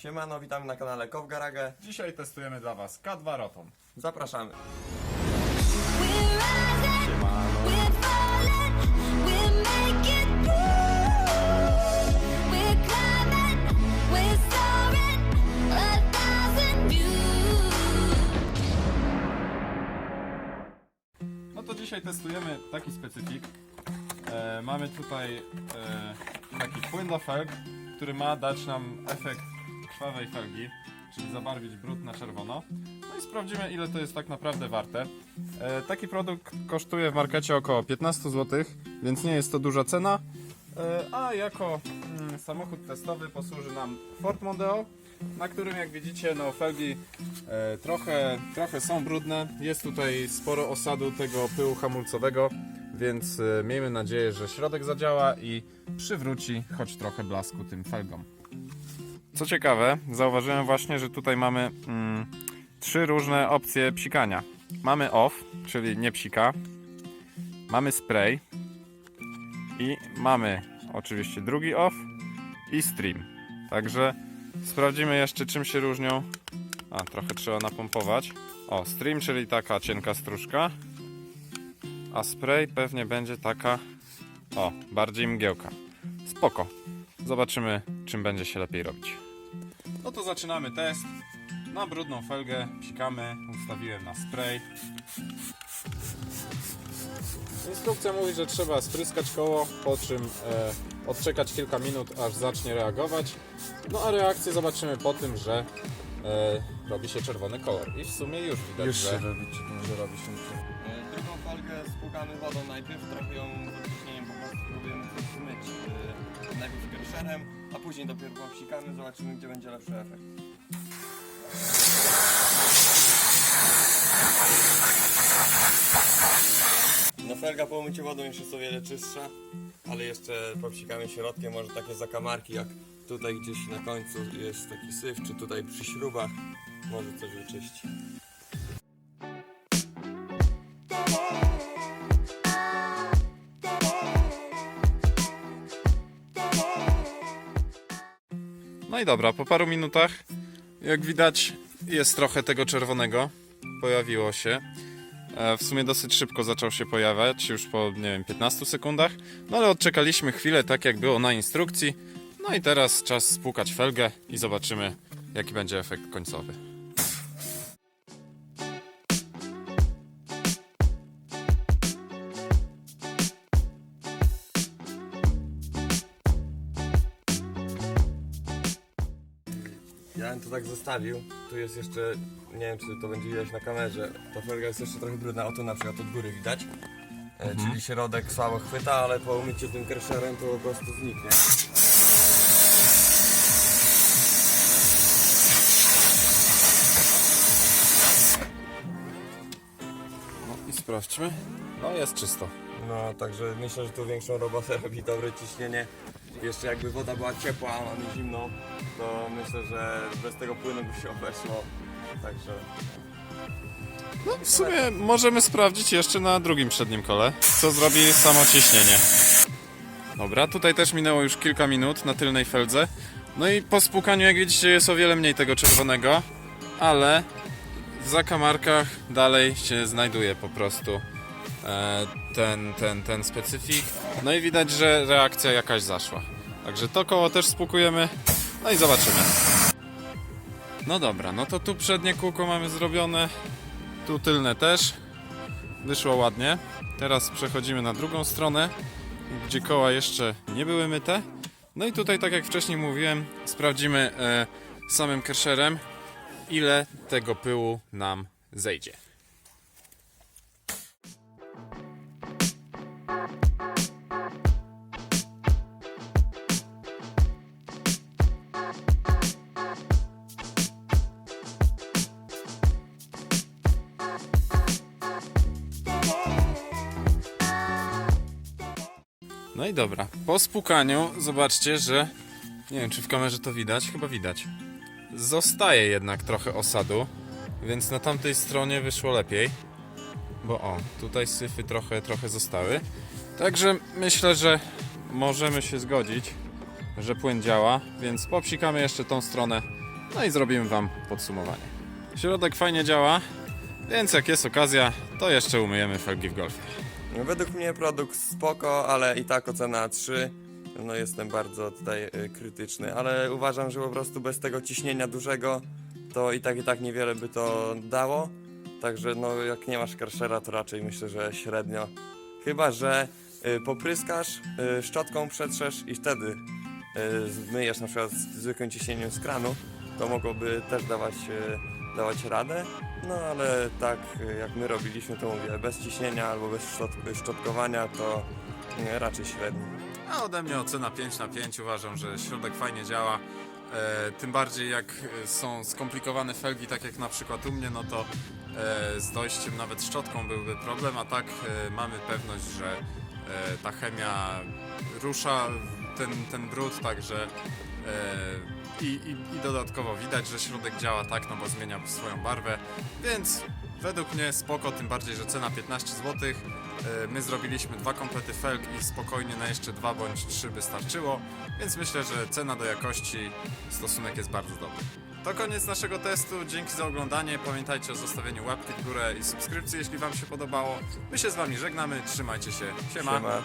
Siemano, witamy na kanale Kow Garage. Dzisiaj testujemy dla Was K2 Rotom. Zapraszamy. No to dzisiaj testujemy taki specyfik. E, mamy tutaj e, taki płyn do felg, który ma dać nam efekt krwawej felgi, czyli zabarwić brud na czerwono. No i sprawdzimy ile to jest tak naprawdę warte. E, taki produkt kosztuje w markecie około 15 zł, więc nie jest to duża cena. E, a jako mm, samochód testowy posłuży nam Ford Mondeo, na którym jak widzicie no felgi e, trochę, trochę są brudne. Jest tutaj sporo osadu tego pyłu hamulcowego, więc e, miejmy nadzieję, że środek zadziała i przywróci choć trochę blasku tym felgom. Co ciekawe, zauważyłem właśnie, że tutaj mamy mm, trzy różne opcje psikania. Mamy off, czyli nie psika. Mamy spray. I mamy oczywiście drugi off i stream. Także sprawdzimy jeszcze czym się różnią. A, trochę trzeba napompować. O, stream, czyli taka cienka stróżka. A spray pewnie będzie taka, o, bardziej mgiełka. Spoko. Zobaczymy, czym będzie się lepiej robić. No to zaczynamy test. Na brudną felgę psikamy, ustawiłem na spray. Instrukcja mówi, że trzeba spryskać koło, po czym e, odczekać kilka minut, aż zacznie reagować. No a reakcję zobaczymy po tym, że e, robi się czerwony kolor. I w sumie już widać, że... robi, że robi się E, Drugą folgę spłukamy wodą najpierw, trochę ją wyciśnieniem po prostu próbujemy coś zmyć. e, Najpierw gerszerem, a później dopiero popsikamy, zobaczymy gdzie będzie lepszy efekt. No felga po umyciu wodą już jest o wiele czystsza, ale jeszcze popsikamy środkiem, może takie zakamarki jak tutaj gdzieś na końcu jest taki syf, czy tutaj przy śrubach, może coś wyczyści. No i dobra, po paru minutach, jak widać, jest trochę tego czerwonego. Pojawiło się. E, W sumie dosyć szybko zaczął się pojawiać, już po, nie wiem, 15 sekundach. No ale odczekaliśmy chwilę, tak jak było na instrukcji. No i teraz czas spłukać felgę i zobaczymy, jaki będzie efekt końcowy. Ja bym to tak zostawił. Tu jest jeszcze, nie wiem czy to będzie widać na kamerze, ta felga jest jeszcze trochę brudna, o tu na przykład od góry widać. E, Czyli środek słabo chwyta, ale po umyciu tym kerszerem to po prostu zniknie. Sprawdźmy. No jest czysto. No, także myślę, że tu większą robotę robi dobre ciśnienie. Jeszcze jakby woda była ciepła, a mamy zimną, to myślę, że bez tego płynu by się obeszło. Także No, w sumie możemy sprawdzić jeszcze na drugim przednim kole, co zrobi samo ciśnienie. Dobra, tutaj też minęło już kilka minut na tylnej feldze. No i po spłukaniu, jak widzicie, jest o wiele mniej tego czerwonego, ale w zakamarkach dalej się znajduje po prostu e, ten, ten, ten specyfik. No i widać, że reakcja jakaś zaszła. Także to koło też spłukujemy, no i zobaczymy. No dobra, no to tu przednie kółko mamy zrobione. Tu tylne też. Wyszło ładnie. Teraz przechodzimy na drugą stronę, gdzie koła jeszcze nie były myte. No i tutaj, tak jak wcześniej mówiłem, sprawdzimy e, samym kerszerem, ile tego pyłu nam zejdzie. No i dobra. Po spłukaniu zobaczcie, że nie wiem, czy w kamerze to widać, chyba widać. Zostaje jednak trochę osadu, więc na tamtej stronie wyszło lepiej. Bo o, tutaj syfy trochę, trochę zostały. Także myślę, że możemy się zgodzić, że płyn działa, więc popsikamy jeszcze tą stronę No i zrobimy Wam podsumowanie. Środek fajnie działa, więc jak jest okazja, to jeszcze umyjemy felgi w Golfie. Według mnie produkt spoko, ale i tak ocena 3. No jestem bardzo tutaj y, krytyczny, ale uważam, że po prostu bez tego ciśnienia dużego to i tak i tak niewiele by to dało. Także no jak nie masz karszera, to raczej myślę, że średnio. Chyba, że y, popryskasz, y, szczotką przetrzesz i wtedy zmyjesz na przykład z zwykłym ciśnieniem z kranu, to mogłoby też dawać, dawać radę. No ale tak jak my robiliśmy, to mówię, bez ciśnienia albo bez szczot szczotkowania, to raczej średnio. A ode mnie ocena 5 na 5. Uważam, że środek fajnie działa. E, tym bardziej jak są skomplikowane felgi, tak jak na przykład u mnie, no to e, z dojściem nawet szczotką byłby problem, a tak e, mamy pewność, że e, ta chemia rusza ten, ten brud, także e, i, i, i dodatkowo widać, że środek działa tak, no bo zmienia swoją barwę, więc według mnie spoko, tym bardziej, że cena 15 zł. My zrobiliśmy dwa komplety felg i spokojnie na jeszcze dwa bądź trzy by starczyło, więc myślę, że cena do jakości stosunek jest bardzo dobry. To koniec naszego testu, dzięki za oglądanie, pamiętajcie o zostawieniu łapki w górę i subskrypcji, jeśli Wam się podobało. My się z Wami żegnamy, trzymajcie się, siema. Siema.